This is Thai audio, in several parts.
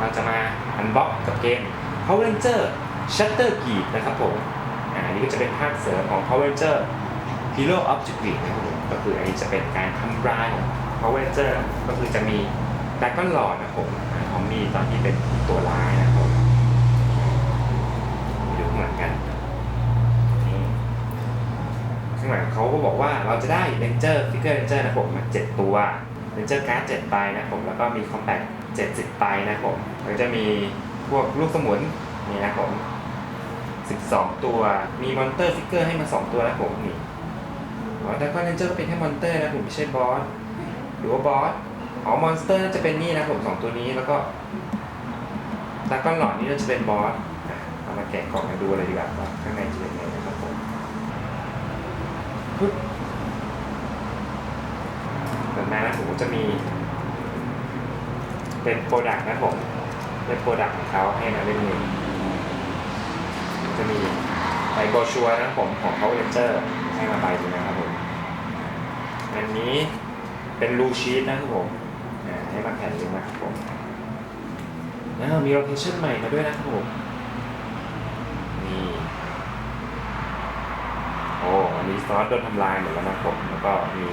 เราจะมาอันบ็อกกับเกม Power Ranger Shutter g e e นะครับผมอ่าอันนี้ก็จะเป็นภาคเสริมของ Power Ranger Hero of j u g i นะครับผมก็คืออันนี้จะเป็นการทำลายของ Power Ranger ก็คือจะมี Dragon Lord นะครับผมของมีตอนที่เป็นตัวร้ายนะครับผมดูเหมือนกันนี่ข้างหลังเขาก็บอกว่าเราจะได้ Ranger Figure Ranger นะผมมา7ตัว Ranger Card 7ใบนะผมแล้วก็มี Compact 70ใบนะผม แล้วจะมีพวกลูกสมุนนี่นะผม12 ตัว มีมอนเตอร์ฟิกเกอร์ให้มา 2 ตัวนะผมนี่อ๋อแต่ก็ Ranger ก็เป็นแค่มอนเตอร์นะผมไม่ใช่บอสหรือว่าบอสอ๋อมอนสเตอร์น่าจะเป็นนี่นะผมสองตัวนี้แล้วก็ดากอนหลอดนี่น่าจะเป็นบอสเอามาแกะกล่องมาดูเลยดีกว่าว่าข้างในจะเป็นยังไงนะครับผมปึ๊บต่อมานะผมจะมี เป็นโปรดักต์นะผม เป็นโปรดักต์ของเขาให้มาเล่นหนึ่งจะมีใบโบชัวร์นะผมของเขาเลนเจอร์ให้มาใบหนึงนะครับผมอันนี้เป็นรูชีตนะครับผมให้มาแผ่นหนึงนะครับผมแล้วมีโลเคชั่นใหม่มาด้วยนะครับผมนี่โอ้อันนี้ซอสโดนทำลายหมดแล้วนะครับผมแล้วก็มี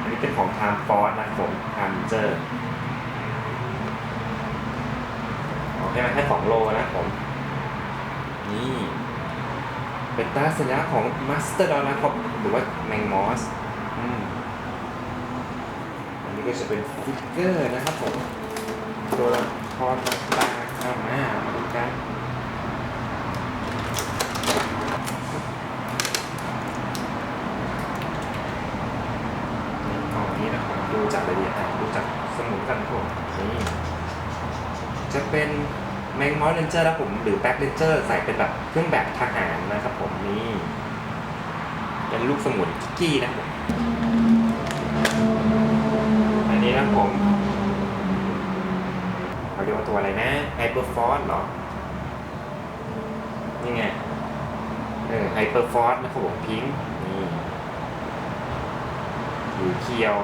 อันนี้เป็นของ Time Force นะครับผม Time Ranger อ๋อ ให้มาแค่สองโลนะผมนี่เป็นตาสัญลักษณ์ของ Master d o n นนะครับหรือว่าแมงมอสอันนี้ก็จะเป็นฟิกเกอร์นะครับผมตัวละครต่างๆเอามามาดูกันเอาอันนี้นะครับดูจากรายละเอียดอ่ดูจากสมุนกันครับผมนี่จะเป็น แมงมอสเรนเจอร์นะผมหรือแบ็คเรนเจอร์ใส่เป็นแบบเครื่องแบบทหารนะครับผมนี่เป็นลูกสมุนคิกกี้นะผมอันนี้นะผมเขาเรียกว่าตัวอะไรนะไฮเปอร์ฟอสเหรอ นี่ไงเออไฮเปอร์ฟอสนะครับผมพิงค์นี่สีเขียว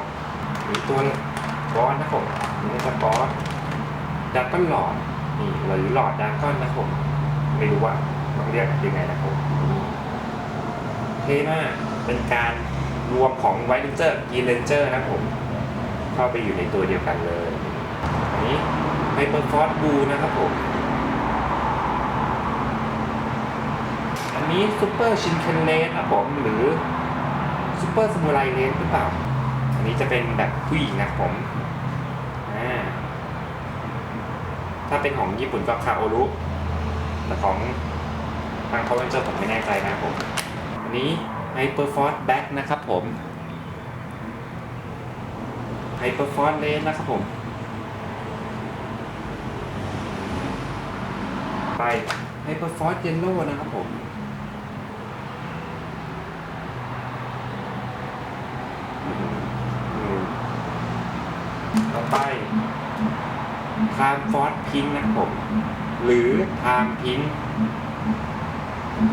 มีตัวบอสนะผมนี่จะบอสดักก้อนหลอด นี่หรือหลอดดักก้อนนะผมไม่รู้ว่าต้องเรียกยังไงนะผมเท่มากเป็นการรวมของไวท์เรนเจอร์กีเรนเจอร์นะผมเข้าไปอยู่ในตัวเดียวกันเลยอันนี้ไฮเปอร์ฟอสบูนะครับผมอันนี้ซูเปอร์ชินเคนเลสนะผมหรือซูเปอร์สมุไรเลนหรือเปล่า อันนี้จะเป็นแบบผู้หญิงนะผมอ่า ถ้าเป็นของญี่ปุ่นก็คาโอรุแต่ของทางเขาเวนเจอร์ผมไม่แน่ใจนะครับผม อันนี้ไฮเปอร์ฟอร์ b แบ็กนะครับผมไฮเปอร์ฟอร์เลนนะครับผมไปไฮเปอร์ฟอร์เยลโล่นะครับผมต่อไป ไทม์ฟอสพิงนะครับผม หรือไทม์พิง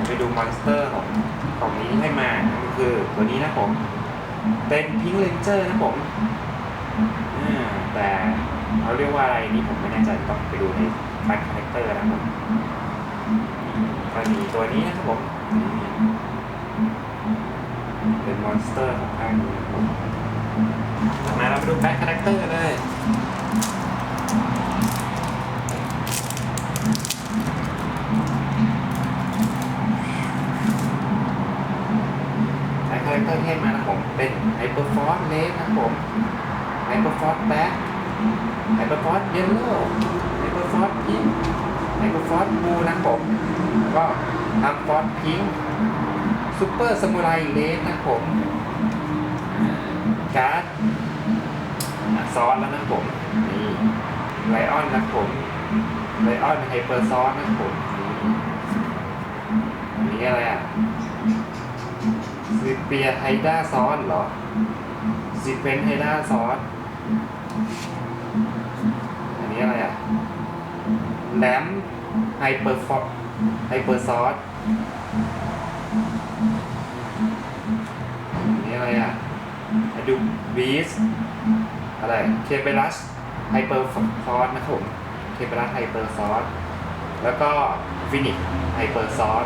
ไปดูมอนสเตอร์ของของนี้ให้มาก็คือตัวนี้นะผม เป็นพิงเลนเจอร์นะผมแต่เขาเรียกว่าอะไรนี่ผมไม่แน่ใจต้องไปดูในแบ็คคาแรคเตอร์นะครับผมก็มีตัวนี้นะครับผม เป็นมอนสเตอร์ของข้างนี้ผมมาเราไปดูแบ็คคาแรคเตอร์เลย แบ็คคาแรคเตอร์ที่ให้มานะผมเป็นไฮเปอร์ฟอร์ e เลสนะครับผมไฮเปอร์ฟอร์แบ็คไฮเปอร์ฟอร์เยลโล่ไฮเปอร์ฟอร์พิงไฮเปอร์ฟอร์บูนะครับผมก็ทัมฟอร์พิงซูเปอร์สมุไรเลสนะครับผมการ์ดซอสแล้วนะครับผมนี่ไลออนนะครับผมไลออนไฮเปอร์ซอสนะครับผมนี่นี่อะไรอะซิเปียไฮด้าซอสเหรอ ซิเวนไฮด้าซอสอันนี้อะไรอะแลมไฮเปอร์ฟอไฮเปอร์ซอสอันนี้อะไรอะอะดูบีสอะไรเคเบลัสไฮเปอร์ฟอร์นะครับผมเทปราไฮเปอร์ซอสแล้วก็ฟินิกไฮเปอร์ซอส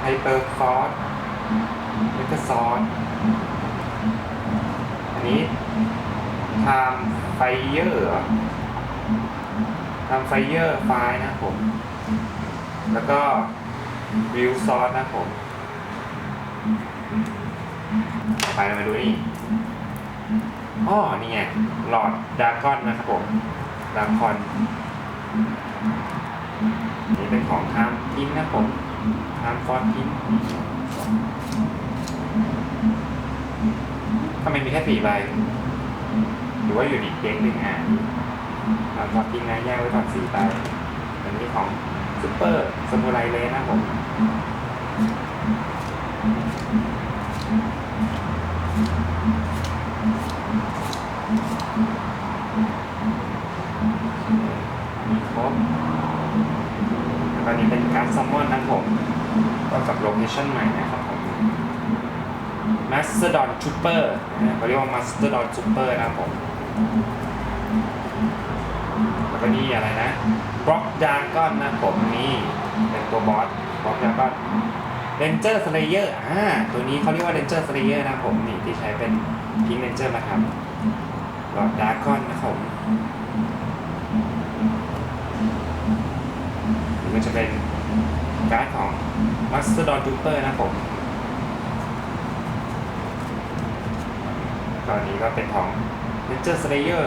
ไฮเปอร์ซอสเมกาซอส นี้ทำไฟเยอร์ทำไฟเยอร์ไฟนะผม แล้วก็วิวซอสนะผม ต่อไปเรามาดูนี่อ๋อนี่ไงหลอดดราก้อนนะครับผมดราคอนนี่เป็นของทามพินนะผมทามฟอร์พิน ทำไมมีแค่สี่ใบหรือว่าอยู่ดีเด็กหนึ่งอะทามฟอร์พินนะแยกไว้ก่อนสี่ใบอันนี้ของซูเปอร์สมุไรเลนนะผมมีครบแล้วก็นี้เป็นการซัมมอนนะผมก็กับโลเคชั่นใหม่นะครับ มาสเตอร์ดอนชูเปอร์เขาเรียกว่ามาสเตอร์ดอนชูเปอร์นะผมแล้วก็นี่อะไรนะบล็อกดาร์กอนนะผมนี่เป็นตัวบอสบล็อกดาร์กอนเรนเจอร์สเลเยอร์อ่าตัวนี้เขาเรียกว่าเรนเจอร์สเลเยอร์นะผมนี่ที่ใช้เป็นพิงเรนเจอร์มาทำบล็อกดาร์กอนนะผมมันจะเป็นการ์ดของมาสเตอร์ดอนชูเปอร์นะผม ตอนนี้ก็เป็นของ Ranger Slayer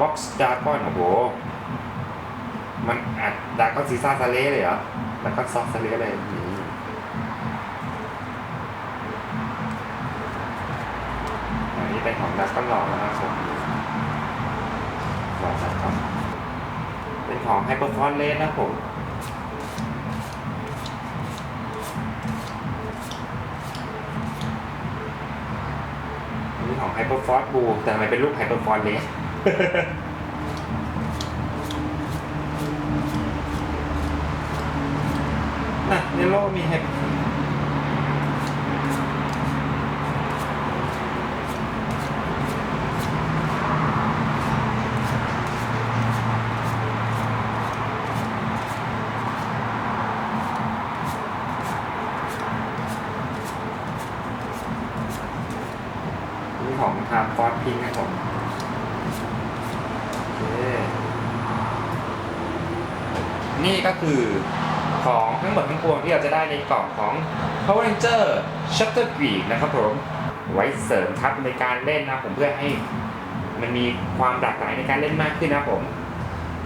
Box Dragon โอ้โห มันอัดดากอนซีซ่าซาเล่เลยเหรอดากอนซอฟซาเล่เลยนี่อันนี้เป็นของดากอนหลอกนะครับผมหลอดนะครับเป็นของ Hyperfont l a n นะผม ไฮเปอร์ฟอสบูแต่ทำไมเป็นรูปไฮเปอร์ฟอสเลสอะในโลกมีไฮเปอร์ของท พิงนะครับผมโอเคนี่ก็คือของทั้งหมดทั้งปวงที่เราจะได้ในกล่องของ Power Ranger Shutter Greed นะครับผมไว้เสริมทัพในการเล่นนะผมเพื่อให้มันมีความหลากหลายในการเล่นมากขึ้นนะผม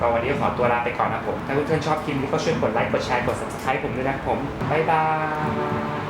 ก็วันนี้ขอตัวลาไปก่อนนะผม ถ้าเพื่อนๆชอบคลิปนี้ก็ช่วยกดไลค์ กดแชร์ กด subscribe ผมด้วยนะผม บ๊ายบาย